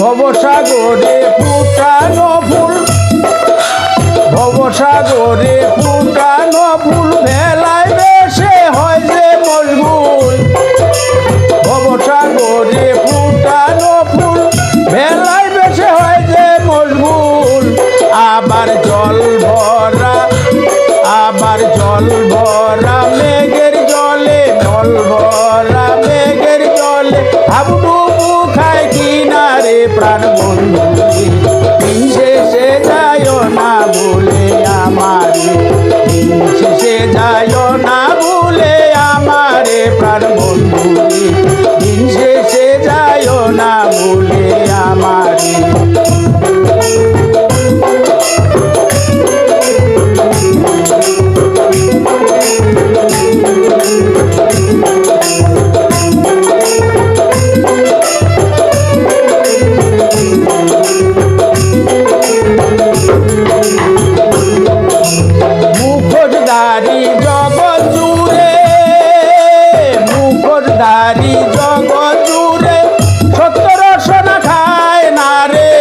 ভবসাগরে ফুটানো ফুল। ভবসাগরে ফুটানো ফুল ভেলায় বেশে হয় যে মশগুল। ভবসাগরে ফুটানো ফুল ভেলায় বেশে হয় যে মশগুল। আবার জল ভরা, আবার জল ভরা, মেঘের জলে জল ভরা। কিনারে প্রাণ বন্ধু দিন শেষে যায় না ভুলে আমারে। শেষে যায় না ভুলে আমারে প্রাণ বন্ধু দিন শেষে যায় না ভুলে মুখোশধারী জগৎ জুড়ে সত্তর সোনা খায় না রে।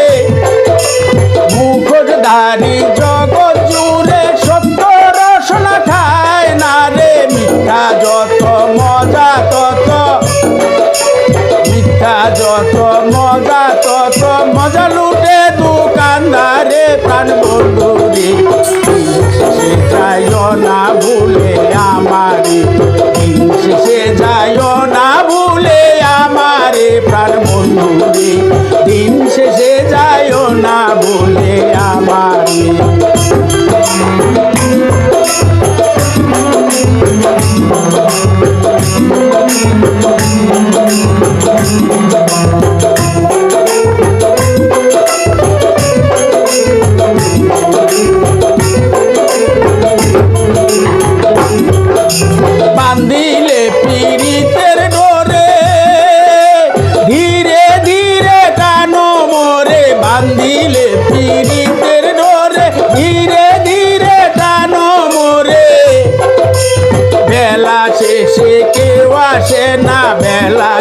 মুখোশধারী জগৎ জুড়ে সত্তর সোনা খায় যত মজা তত, মিথ্যা যত মজা তত, মজা লুটে দোকানদারে প্রাণ বন্ধু রে না ভুলে আমারে। শেষে যায় না ভুলে আমারে প্রাণ বন্ধু দিন শেষে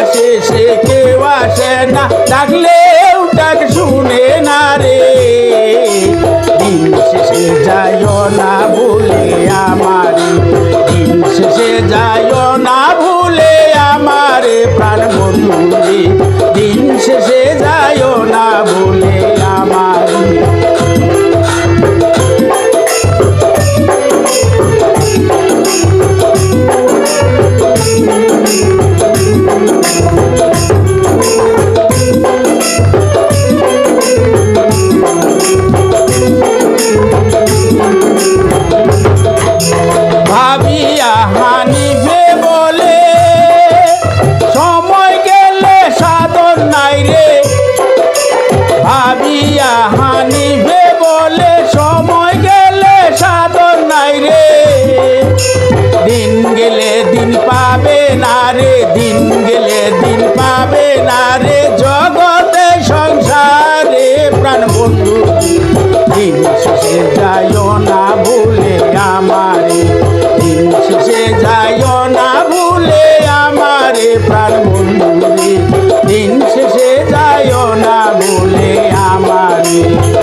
বেলা সে কেউ আসে না, ডাকলেও ডাক শুনে না রে। দিন শেষে যায় না ভুলে আমার, দিন শেষে যায় না ভুলে আমারে, প্রাণ বন্ধু ভুলে আমারে।